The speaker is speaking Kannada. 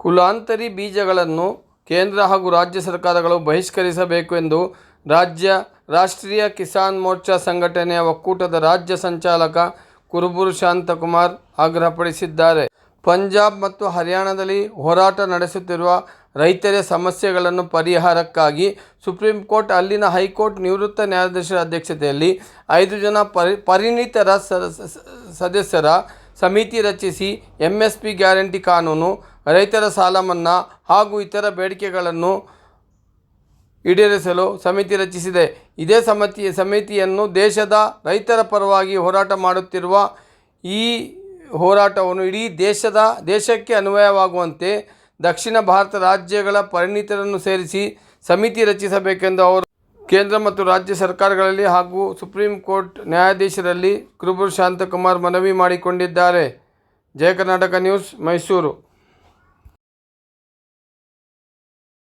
ಕುಲಾಂತರಿ ಬೀಜಗಳನ್ನು ಕೇಂದ್ರ ಹಾಗೂ ರಾಜ್ಯ ಸರ್ಕಾರಗಳು ಬಹಿಷ್ಕರಿಸಬೇಕು ಎಂದು ರಾಜ್ಯ ರಾಷ್ಟ್ರೀಯ ಕಿಸಾನ್ ಮೋರ್ಚಾ ಸಂಘಟನೆಯ ಒಕ್ಕೂಟದ ರಾಜ್ಯ ಸಂಚಾಲಕ ಕುರುಬೂರು ಶಾಂತಕುಮಾರ್ ಆಗ್ರಹಪಡಿಸಿದ್ದಾರೆ. ಪಂಜಾಬ್ ಮತ್ತು ಹರಿಯಾಣದಲ್ಲಿ ಹೋರಾಟ ನಡೆಸುತ್ತಿರುವ ರೈತರ ಸಮಸ್ಯೆಗಳನ್ನು ಪರಿಹಾರಕ್ಕಾಗಿ ಸುಪ್ರೀಂ ಕೋರ್ಟ್ ಅಲ್ಲಿನ ಹೈಕೋರ್ಟ್ ನಿವೃತ್ತ ನ್ಯಾಯಾಧೀಶರ ಅಧ್ಯಕ್ಷತೆಯಲ್ಲಿ ಐದು ಜನ ಪರಿಣಿತರ ಸದಸ್ಯರ ಸಮಿತಿ ರಚಿಸಿ ಎಂಎಸ್ಪಿ ಗ್ಯಾರಂಟಿ ಕಾನೂನು, ರೈತರ ಸಾಲಮನ್ನಾ ಹಾಗೂ ಇತರ ಬೇಡಿಕೆಗಳನ್ನು ಈಡೇರಿಸಲು ಸಮಿತಿ ರಚಿಸಿದೆ. ಇದೇ ಸಮಿತಿ ಸಮಿತಿಯನ್ನು ದೇಶದ ರೈತರ ಪರವಾಗಿ ಹೋರಾಟ ಮಾಡುತ್ತಿರುವ ಈ ಹೋರಾಟವನ್ನು ಇಡೀ ದೇಶದ ದೇಶಕ್ಕೆ ಅನ್ವಯವಾಗುವಂತೆ ದಕ್ಷಿಣ ಭಾರತ ರಾಜ್ಯಗಳ ಪರಿಣಿತರನ್ನು ಸೇರಿಸಿ ಸಮಿತಿ ರಚಿಸಬೇಕೆಂದು ಅವರು ಕೇಂದ್ರ ಮತ್ತು ರಾಜ್ಯ ಸರ್ಕಾರಗಳಲ್ಲಿ ಹಾಗೂ ಸುಪ್ರೀಂ ಕೋರ್ಟ್ ನ್ಯಾಯಾಧೀಶರಲ್ಲಿ ಕುರುಬೂರು ಶಾಂತಕುಮಾರ್ ಮನವಿ ಮಾಡಿಕೊಂಡಿದ್ದಾರೆ. ಜಯ ಕರ್ನಾಟಕ ನ್ಯೂಸ್, ಮೈಸೂರು